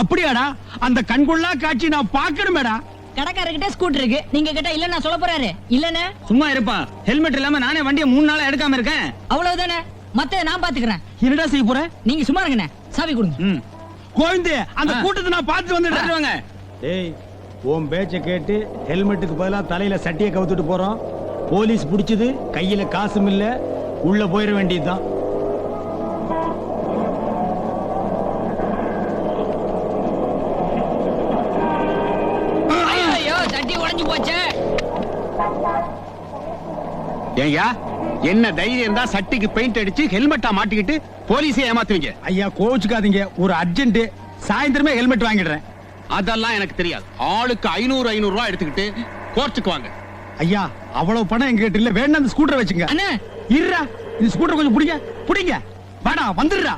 அப்படியாடா? அந்த கண்கொள்ளா காட்சி நான் பார்க்கணுமேடா. கடைக்காரர்கிட்ட ஸ்கூட்டர் இருக்கு. நீங்க கிட்ட இல்ல நான் சொல்ல போறாரு. இல்லன்னு? சும்மா இருப்பா. ஹெல்மெட் இல்லாம நானே வண்டியை மூணு நாளா எடுக்காம இருக்கேன். அவ்வளவுதானே? மத்த நான் பாத்துக்கிறேன் என்னடா செய்ய போற? நீங்க சும்மா இருங்கண்ணே. சாவி கொடுங்க. ம். கோவிந்தே அந்த. கூட்டத்தை நான் பார்த்து வந்துடுறேன். வாங்க. டேய் உன் பேச்ச கேட்டு ஹெல்மெட்டுக்கு பதிலா தலையில சட்டியை கவுத்துட்டு போறோம். போலீஸ் பிடிச்சது கையில காசும் இல்ல உள்ள போயிட வேண்டியதுதான். உடைஞ்சு போச்சே. ஏய்யா என்ன தைரியம் இருந்தா சட்டிக்கு பெயிண்ட் அடிச்சு ஹெல்மெட்டா மாட்டிக்கிட்டு போலீஸை ஏமாத்துவீங்க. ஐயா கோச்சுக்காதீங்க ஒரு அர்ஜென்ட் சாயந்தரமே ஹெல்மெட் வாங்கிடுறேன். அதெல்லாம் எனக்கு தெரியாது. ஆளுக்கு ஐநூறு ஐநூறு ரூபாய் எடுத்துக்கிட்டு கோர்ட்டுக்கு வாங்க. ஐயா அவ்வளவு பணம் எங்ககிட்ட இல்ல. வேணா அந்த ஸ்கூட்டரை வச்சுங்க. அண்ணே! இருடா இந்த ஸ்கூட்டர் கொஞ்சம் புடிங்க புடிங்க. வாடா வந்துடுறா.